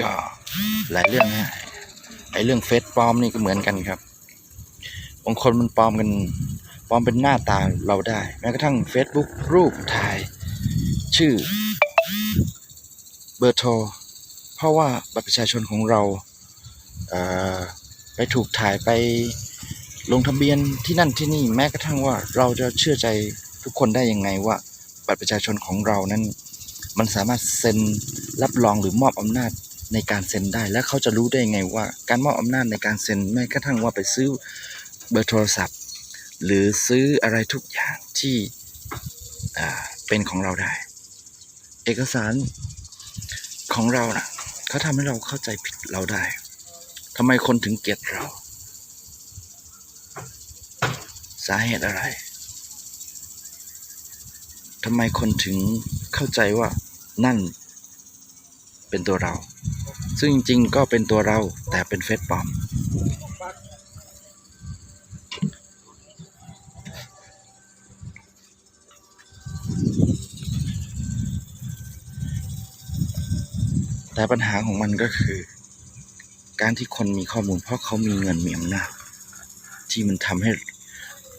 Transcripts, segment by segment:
ก็หลายเรื่องนะไอเรื่องเฟซปลอมนี่ก็เหมือนกันครับบางคนมันปลอมกันปลอมเป็นหน้าตาเราได้ แม้กระทั่ง Facebook รูปถ่าย ชื่อ เบอร์โทร เพราะว่าบัตรประชาชนของเราเอ่อไปถูกถ่ายไปลงทะเบียนที่นั่นที่นี่แม้กระทั่งว่าเราจะเชื่อใจทุกคนได้ยังไงว่าบัตรประชาชนของเรานั้น มันสามารถเซ็นรับรองหรือมอบอำนาจ ในการเซ็นได้และเขาจะรู้ได้ไงว่า การมอบอำนาจในการเซ็นแม้กระทั่งว่าไปซื้อเบอร์โทรศัพท์ หรือซื้ออะไรทุกอย่างที่อ่าเป็นของเราได้ เอกสารของเราน่ะเขาทำให้เราเข้าใจผิดเราได้ทำไมคนถึงเกลียดเรา สาเหตุอะไรทำไมคนถึงเข้าใจว่านั่นเป็นตัวเรา ซึ่งจริงๆก็เป็นตัวเราแต่เป็นเฟซปลอม แต่ปัญหาของมันก็คือ การที่คนมีข้อมูลเพราะเขามีเงินมีอำนาจที่มันทำให้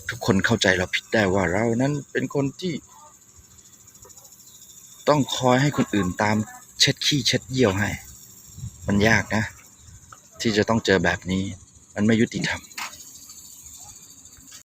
ทุกคนเข้าใจเราผิดได้ว่าเรานั้นเป็นคนที่ ต้องคอยให้คนอื่นตามเช็ดขี้เช็ดเยี่ยวให้ มันยากนะ ที่จะต้องเจอแบบนี้ มันไม่ยุติธรรม